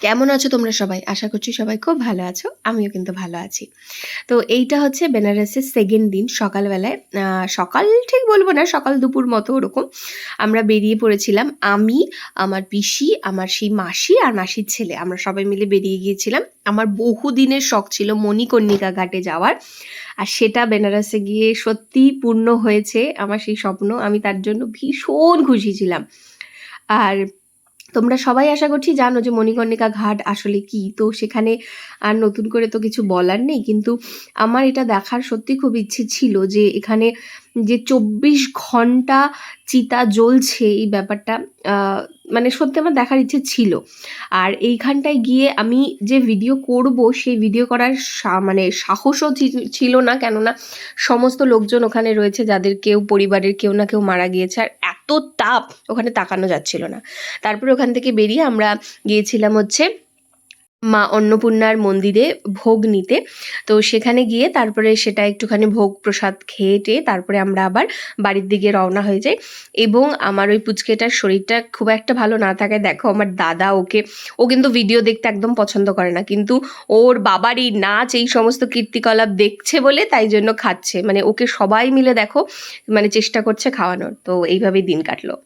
কেমন আছো তোমরা সবাই? আশা করছি সবাই খুব ভালো আছো, আমিও কিন্তু ভালো আছি। তো এইটা হচ্ছে বেনারসের সেকেন্ড দিন, সকালবেলায় সকাল ঠিক বলব না, সকাল দুপুর মতো ওরকম আমরা বেরিয়ে পড়েছিলাম। আমি, আমার পিসি, আমার সেই মাসি আর মাসির ছেলে, আমরা সবাই মিলে বেরিয়ে গিয়েছিলাম। আমার বহু দিনের শখ ছিল মণিকর্ণিকা ঘাটে যাওয়ার, আর সেটা বেনারসে গিয়ে সত্যিই পূর্ণ হয়েছে আমার সেই স্বপ্ন। আমি তার জন্য ভীষণ খুশি ছিলাম। আর তোমরা সবাই আশা করছি জানো যে মণিকর্ণিকা ঘাট আসলে কি? তো সেখানে আর নতুন করে তো কিছু বলার নেই। কিন্তু আমার এটা দেখার সত্যি খুব ইচ্ছে ছিল যে এখানে যে চব্বিশ ঘণ্টা চিতা জ্বলছে এই ব্যাপারটা মানে সত্যি আমার দেখার ইচ্ছে ছিল। আর এইখানটায় গিয়ে আমি যে ভিডিও করব, সেই ভিডিও করার মানে সাহসও ছিল না। কেননা সমস্ত লোকজন ওখানে রয়েছে যাদের কেউ পরিবারের কেউ না কেউ মারা গিয়েছে। আর তাপ ওখানে তাকানো যাচ্ছিল না। তারপরে ওখান থেকে বেরিয়ে আমরা গিয়েছিলাম হচ্ছে মা অন্নপূর্ণার মন্দিরে ভোগ নিতে। তো সেখানে গিয়ে তারপরে সেটা একটুখানি ভোগ প্রসাদ খেয়ে টেয়ে তারপরে আমরা আবার বাড়ির দিকে রওনা হয়ে যাই। এবং আমার ওই পুচকেটার শরীরটা খুব একটা ভালো না থাকায় দেখো আমার দাদা ওকে, ও কিন্তু ভিডিও দেখতে একদম পছন্দ করে না। কিন্তু ওর বাবারই নাচ এই সমস্ত কীর্তিকলাপ দেখছে বলে তাই জন্য খাচ্ছে। মানে ওকে সবাই মিলে দেখো মানে চেষ্টা করছে খাওয়ানোর। তো এইভাবেই দিন কাটলো।